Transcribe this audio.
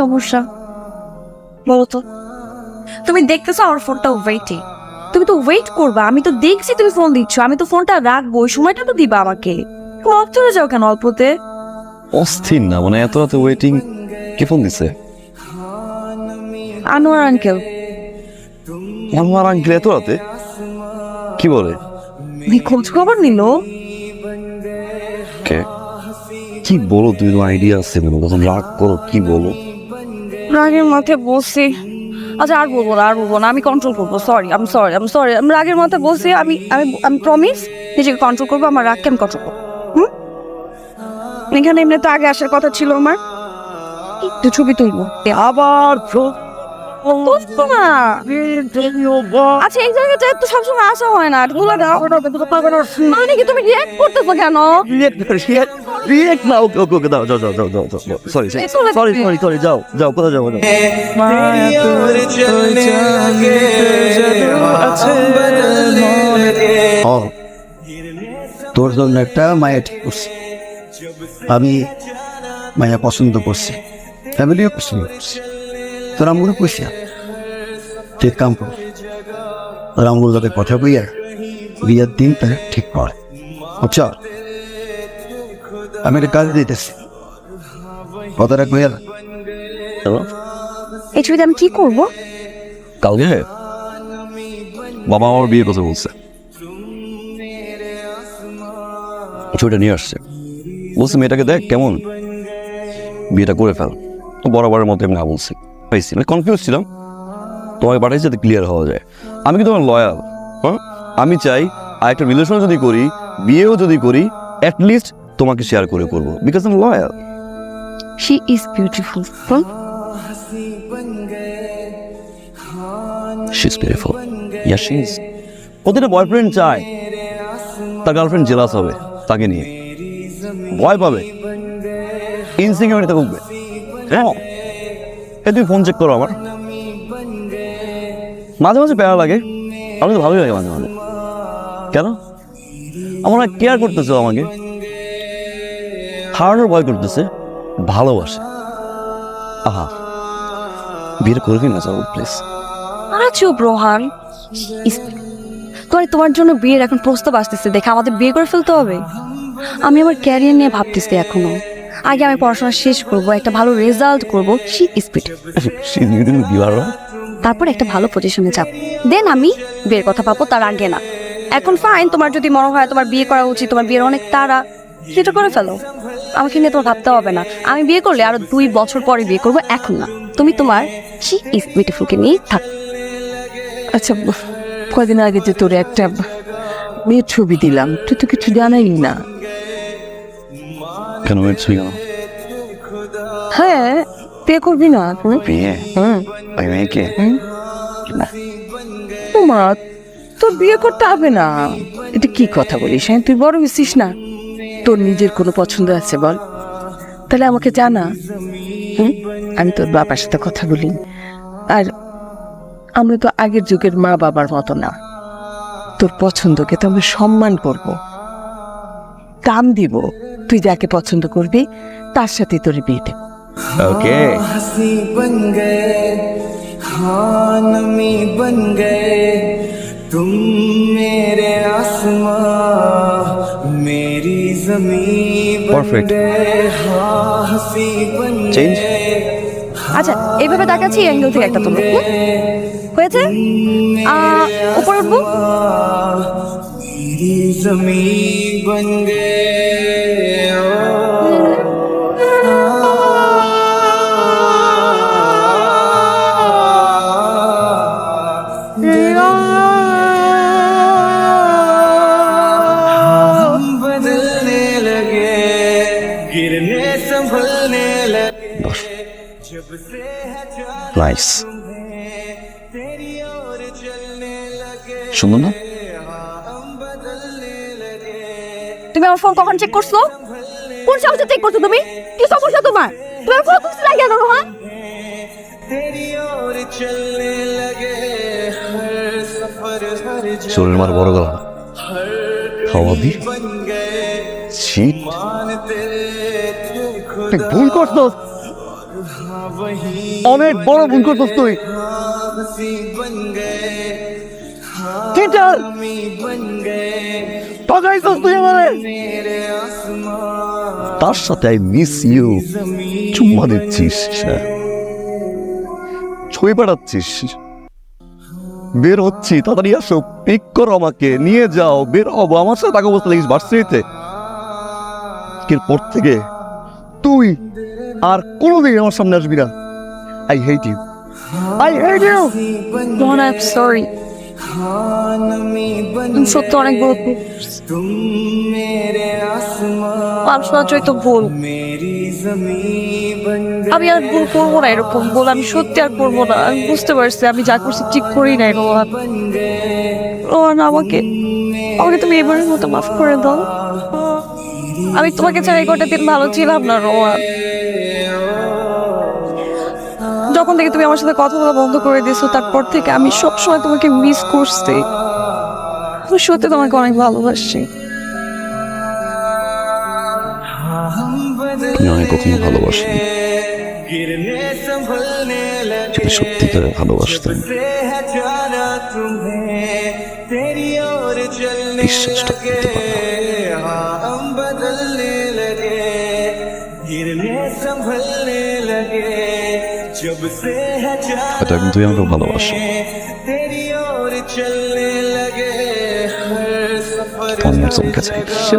সমস্যা? বলো তো তুমি দেখতেছো আমার ফোনটা ওয়েটে তুমি তো ওয়েট করবা আমি তো দেখছি তুমি ফোন দিচ্ছ আমি তো ফোনটা রাখব ওই সময়টা তো দিবা আমাকে। অফ চলে যাও কেন অল্পতে? অস্থির না মানে এত রাতে ওয়েটিং কে ফোন দিছে? আনোয়ার আঙ্কেল আমার আঙ্কেল এত রাতে? কি বলে? খোঁজ খবর নিল। কে? কি বলো তুমি তো আইডিয়া আছে তখন রাগ করো কি বলো? রাগের মাথায় বসে। আচ্ছা আর বলব না আর বলব না আমি কন্ট্রোল করব সরি আমি সরি আমি সরি আমি রাগের মাথায় বসে আমি আমি আমি প্রমিস নিজেকে কন্ট্রোল করব আমার রাগকে আমি কন্ট্রোল করব। হুম? এখানে এমনি তো আগে আসার কথা ছিল আমার। একটু ছবি তুলবো। আবার আচ্ছা এই জায়গাটা তো সবসময় আসা হয় না দাও। মানে তুমি রিয়াক্ট করতেছো কেন? রিয়েক্ট না ওকে ওকে ওকে দাও যাও যাও যাও যাও যাও সরি সরি সরি সরি যাও যাও কোথায় যাও যাও তোর জন্য একটা মায়া ঠিক করছি আমি মায়া পছন্দ করছি। ফ্যামিলিও পছন্দ করছি। তোর আমগুলো কইছি ঠিক কাম কর। তোর আমগুলো লোকে কথা কইয়া বিয়ের দিনটা ঠিক কর। বুঝছ? আমি একটা কাজ দিতেছি। কথাটা কইয়া হ্যালো? এই ছবিতে আমি কি করব? কালকে বাবা আমার বিয়ে কথা বলছে। ছবিটা নিয়ে আসছে। বলছে মেয়েটাকে দেখ কেমন বিয়েটা করে ফেল। তো বরাবরের মতো আমি না বলছি। পাইছি মানে কনফিউজ ছিলাম। তোমাকে পাঠাইছি যাতে ক্লিয়ার হওয়া যায়। আমি কি তোমার লয়াল হ্যাঁ? আমি চাই আর একটা রিলেশন যদি করি বিয়েও যদি করি অ্যাটলিস্ট তোমাকে শেয়ার করে করব। বিকজ আমি loyal she is beautiful she is beautiful yeah she is প্রতিটা বয়ফ্রেন্ড চায়? তার গার্লফ্রেন্ড জেলাস হবে তাকে নিয়ে। ভয় পাবে। ইনসিকিউরিটি ভুগবে হ্যাঁ এই তুমি ফোন চেক করো আমার। মাঝে মাঝে প্যারা লাগে। আমি তো ভালোই লাগে মাঝে মাঝে। কেন? আমার কেয়ার করতেছে আমাকে। হারানোর ভয় করতেছে ভালোবাসে। আহা বিয়ে করবি না যাব প্লিজ চুপ রোহান। ইস- তোমার তোমার জন্য বিয়ের এখন প্রস্তাব আসতেছে দেখে আমাদের বিয়ে করে ফেলতে হবে। আমি আমার ক্যারিয়ার নিয়ে ভাবতেছি এখনও। আগে আমি পড়াশোনা শেষ করব একটা ভালো রেজাল্ট করব শি স্পিড তারপর একটা ভালো পজিশনে যাব দেন আমি বিয়ের কথা ভাবো তার আগে না। এখন ফাইন তোমার যদি মনে হয় তোমার বিয়ে করা উচিত তোমার বিয়ের অনেক তারা সেটা করে ফেলো। আমাকে নিয়ে তোমার ভাবতে হবে না। আমি বিয়ে করলে আরও দুই বছর পরে বিয়ে করব এখন না। তুমি তোমার ইজ বিউটিফুলকে নিয়ে থাক। আচ্ছা কদিন আগে যে তোর একটা মেয়ের ছবি দিলাম তুই তো কিছু জানাই না। কেন হ্যাঁ পে করবি না তুই। বিয়ে? হুম। ওই মেয়েকে? হুম। তোমার তোর বিয়ে করতে হবে না। এটা কি কথা বলিস হ্যাঁ? তুই বড় হয়েছিস না। তোর নিজের কোনো পছন্দ আছে বল তাহলে আমাকে জানা হুম আমি তোর বাবার সাথে কথা বলি আর আমরা তো আগের যুগের মা বাবার মতো না তোর পছন্দকে তো আমরা সম্মান করব কাম দিব তুই যাকে পছন্দ করবি তার সাথে তোর বিয়ে দেব ওকে हंसी बन गए हाँ नमी बन गए तुम मेरे आसमां পারফেক্ট চেঞ্জ আচ্ছা এইভাবে তাকাচ্ছি অ্যাঙ্গেল থেকে একটা তোলো হয়েছে? উপর উঠবো? জমি বন রাইস শুনুন না। তুমি আমার ফোন কখন চেক করছ? কোন সমস্যা চেক করছ তুমি? কি সমস্যা তোমার? তোমার ফোন হ্যাঁ? শরীর মার বড় গলা। ভুল করছ অনেক বড় ভুল করছিস তুই। তার সাথে আই মিস ইউ চুম্মা দিচ্ছিস ছবি পাঠাচ্ছিস বের হচ্ছি, তাড়াতাড়ি আসো। পিক করো আমাকে, নিয়ে যাও। বের হব। আমার সাথে তাকে বসতে লাগিস ভার্সিটিতে। পর থেকে তুই আর কোনোদিন আমার সামনে আসবি না। I hate you I hate you don't I am sorry তুমি সত্যি অনেক বড় পার্সোনাল তো ভুল। আমি আর ভুল করব না এরকম ভুল। আমি সত্যি আর করব না। আমি বুঝতে পারছি, আমি যা করছি ঠিক করি না রোহান। রোহান, আমাকে আমাকে তুমি এবারের মতো মাফ করে দাও। আমি তোমাকে ছাড়া এই কটা দিন ভালো ছিলাম না রোহান। যখন থেকে তুমি আমার সাথে কথা বলা বন্ধ করে দিয়েছ তারপর থেকে আমি সবসময় তোমাকে মিস করছি। সত্যি তোমাকে অনেক ভালোবাসছি আমি কখনো ভালোবাসি যদি সত্যিকারে বিশ্বাসটা 我待你这样就好老实，我们总该在一起。